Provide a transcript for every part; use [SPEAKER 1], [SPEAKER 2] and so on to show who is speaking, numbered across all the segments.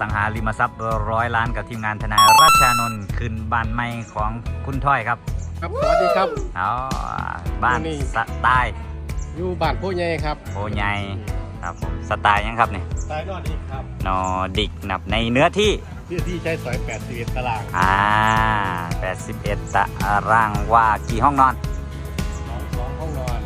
[SPEAKER 1] สังหาริมทรัพย์ร้อยล้านกับทีมงานทนายรัชานนท์คืนบ้านใหม่ของคุณถ้อยครับ
[SPEAKER 2] ครับสวัสดีครับ
[SPEAKER 1] อ๋อบ้าน
[SPEAKER 2] นี่
[SPEAKER 1] สไตล์
[SPEAKER 2] อยู่บ้านผู้ใหญ่ครับ
[SPEAKER 1] โอใหญ่ครับผมสไตล์ยังครับเนี่ย
[SPEAKER 2] สายนอนอีกครับ
[SPEAKER 1] นอดิกนับในเนื้อที่
[SPEAKER 2] ที่ที่ใช้สอย81ตาราง
[SPEAKER 1] อ่า 81ตารางว่ากี่ห้องนอน
[SPEAKER 2] สองสองห้องนอน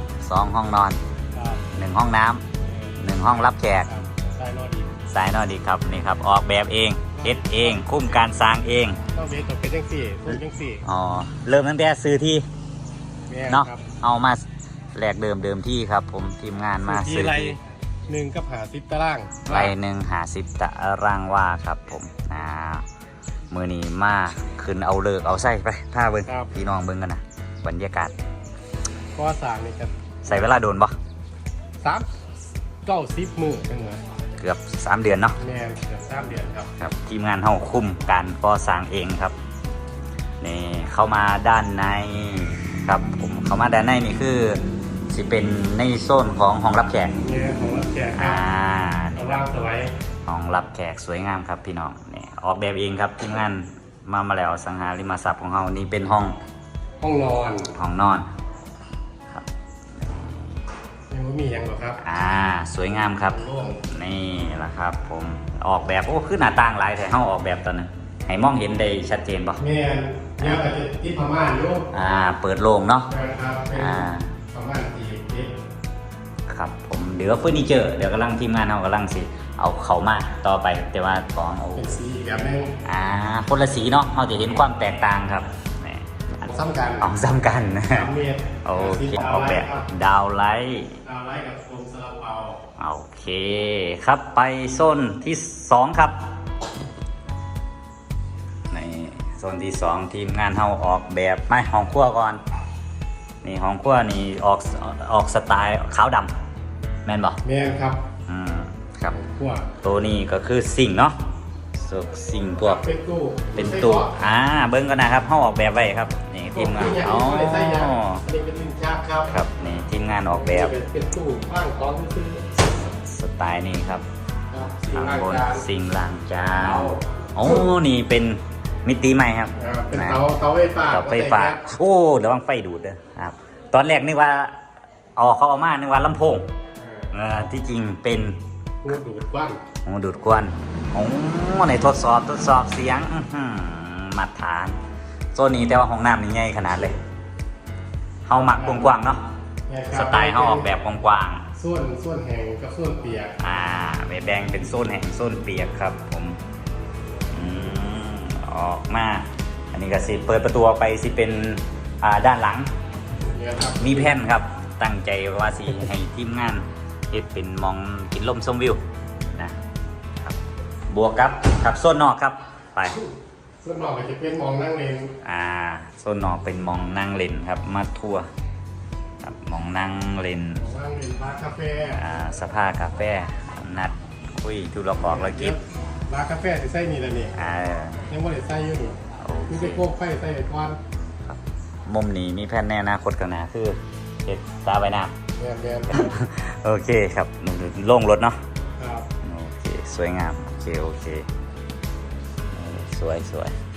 [SPEAKER 1] 2 ห้องนอน
[SPEAKER 2] ครับ
[SPEAKER 1] 1 ห้องน้ำหนึ่งห้องรับแขก
[SPEAKER 2] ครับ สายนอนอีก
[SPEAKER 1] สายนอนดีครับนี่ครับออกแบบเองเฮ็ดเอง คุ้มการสร้างเอง
[SPEAKER 2] ต้องเบสต้องเป็นจังสี่สูงจังสี่
[SPEAKER 1] อ๋อเริ่มตั้งแต่ซื้อที่
[SPEAKER 2] แม่
[SPEAKER 1] เนาะ
[SPEAKER 2] ครับ
[SPEAKER 1] เอามาแหลกเดิมเดิมที่ครับ ผมทีมงานมา
[SPEAKER 2] ที่
[SPEAKER 1] ซื้อ
[SPEAKER 2] ไร
[SPEAKER 1] ที่
[SPEAKER 2] หนึ่งกับหาสิบตาราง
[SPEAKER 1] ไรหนึ่งหาสิบตารางว่าครับผมอ่ามือนี้มาขึ้นเอาเลิกเอาไส้ไปท่าเบิ้ง
[SPEAKER 2] ครับ
[SPEAKER 1] พี่น้องเบิ้งกันนะบรรยากาศ
[SPEAKER 2] ก็สร้างนี่ครับ
[SPEAKER 1] ใส่เวลาโดนบ่
[SPEAKER 2] สามเก้าสิบมือเป็นไง
[SPEAKER 1] เกือบ 3 เดือนเนาะ
[SPEAKER 2] แม่นเกือบสามเดือนครับ
[SPEAKER 1] ครับทีมงานเฮาคุมการก่อสร้างเองครับนี่เข้ามาด้านในครับผมเข้ามาด้านในนี่คือสิเป็นในโซนของห้องรับแขก
[SPEAKER 2] เนี่ยของรับแขกครั
[SPEAKER 1] อ่า
[SPEAKER 2] บ
[SPEAKER 1] นี่
[SPEAKER 2] เอา
[SPEAKER 1] ครั
[SPEAKER 2] ล่า
[SPEAKER 1] บ
[SPEAKER 2] งสไลด์
[SPEAKER 1] ห้องรับแขกสวยงามครับพี่น้องนี่ออกแบบเองครับทีมงานมามาแล้วสังหาริมทรัพย์ของเฮานี่เป็นห้อง
[SPEAKER 2] ห้องนอน
[SPEAKER 1] ห้องนอนครับ
[SPEAKER 2] ยังไม่มีหยังหรอกครับ
[SPEAKER 1] อ่าสวยงามครับ
[SPEAKER 2] โล่ง
[SPEAKER 1] นี่แหละครับ ผมออกแบบโอ้คือหน้าต่างหลายแต่เฮาออกแบบตอนนั้นให้มองเห็นได้ชัดเจนบ่
[SPEAKER 2] แม่นเดี๋ยวอาจจะที่พม่าอยู่
[SPEAKER 1] อ่า เปิดโล่งเนาะ
[SPEAKER 2] นะครับเป็น
[SPEAKER 1] อ่า
[SPEAKER 2] พม่าตีเด็ก
[SPEAKER 1] ครับผมเดี๋ยวเฟอร์นิเจอร์เดี๋ยวกำลังทีมงานเฮากำลังสิ เอาเขามาต่อไปแต่ว่าของเอา
[SPEAKER 2] เป็นสีอีกแบบหนึง
[SPEAKER 1] อ่าคนละสีเนาะเราจะเห็นความแตกต่างครับนี่อัน
[SPEAKER 2] ซ้ำกัน
[SPEAKER 1] ออกซ้ำกันนะ
[SPEAKER 2] สามเมตร
[SPEAKER 1] โอเค
[SPEAKER 2] สี
[SPEAKER 1] ออกแบบ
[SPEAKER 2] ครับ
[SPEAKER 1] ดาวไลท์
[SPEAKER 2] ดาวไลท์กับโฟมซาลาเปา
[SPEAKER 1] โอเคครับไปโซนที่สองครับ ในโซนที่สองทีมงานเฮาออกแบบไม่ห้องครัวก่อน นี่ห้องครัวนี่ออกออกสไตล์ขาวดำแม่นบอก
[SPEAKER 2] แม่นครับ
[SPEAKER 1] อืมครับ
[SPEAKER 2] พวก
[SPEAKER 1] ตัวนี้ก็คือสิ่งเนาะสวกสิ่งพวก
[SPEAKER 2] เป็นตู้
[SPEAKER 1] เป็นตู้อ่าเบิ้งก็นะครับเฮาออกแบบไว้ครับนี่ ทีมงาน
[SPEAKER 2] อ๋
[SPEAKER 1] อ๋
[SPEAKER 2] อ
[SPEAKER 1] อ
[SPEAKER 2] ใส่ยางอันนี้เป็นลิ้นชักครับ
[SPEAKER 1] ครับนี่ทีมงานออกแบบ
[SPEAKER 2] เป็นเป็นตู้ว่างของซื้อ
[SPEAKER 1] สไตล์นี้ครับ
[SPEAKER 2] ครับสี
[SPEAKER 1] ข้าง
[SPEAKER 2] ลาง
[SPEAKER 1] บน
[SPEAKER 2] จาน
[SPEAKER 1] สิ่งล้างจาน
[SPEAKER 2] เตา
[SPEAKER 1] โอ้นี่เป็นมิติใหม่ครับ
[SPEAKER 2] อ่าเป็นเตาเตาไฟฟ้า
[SPEAKER 1] เตาไฟฟ้าโอ้ระวังไฟดูดเด้อครับ ตอนแรกนึกว่าเอาเขาเอามานึกว่าลำโพงเออที่จริงเป็น
[SPEAKER 2] งูดูดกว้าง
[SPEAKER 1] โอ้ดูดควันโอ้ในทดสอบทดสอบเสียงอื้อหือมาตรฐานโซนนี้แต่ว่าห้องน้ำนี่ใหญ่ขนาดเลยเฮาหมักกว้างๆเนาะ
[SPEAKER 2] เนี่ยค
[SPEAKER 1] ส
[SPEAKER 2] รับ
[SPEAKER 1] ไตล์เฮาออกแบบกว้าง
[SPEAKER 2] ส่วนส่วนแห้งกับส่วนเปียก
[SPEAKER 1] ๆอ่าไปแบ่งเป็นโซนแห่งโซนเปียกครับผมอืมออกมา อันนี้ก็สิเปิดประตูออกไปสิเป็นอ่าด้านหลัง
[SPEAKER 2] เนี่ยครับ
[SPEAKER 1] มีแผ่นครับ ตั้งใจว่าสิให้ทีมงานเฮ็ดเป็นมองกินลมชมวิวนะครับบวกกับกับโซนนอกครับไป
[SPEAKER 2] ส่วนนอกก็จะเป็นมองนั่งเลน
[SPEAKER 1] อ่าโซนนอกเป็นมองนั่งเล่นครับมาทัวร์ครับมองนั่งเล่น
[SPEAKER 2] นั่งเลนบาร์คาเฟ่
[SPEAKER 1] อ่าสภากาแฟนัดคุยธุรกอกแล้วกิน
[SPEAKER 2] บาร์คาเฟ่ที่ใส่นี่แหละนี่
[SPEAKER 1] อ่า
[SPEAKER 2] ยังไม่ได้ใส่อยู่นี่
[SPEAKER 1] โอ
[SPEAKER 2] มี
[SPEAKER 1] เค
[SPEAKER 2] แต่โคกไฟใส่ก้อน
[SPEAKER 1] มุมนี้มีแผนแน่อนาคตกันนะคือเฮ็ดตาใบน้
[SPEAKER 2] แม่นแม่นำ
[SPEAKER 1] โอเคครับโล่งรถเนาะ
[SPEAKER 2] ครับ
[SPEAKER 1] โอเค สวยงาม โอเค โอเคเออ สวยสวย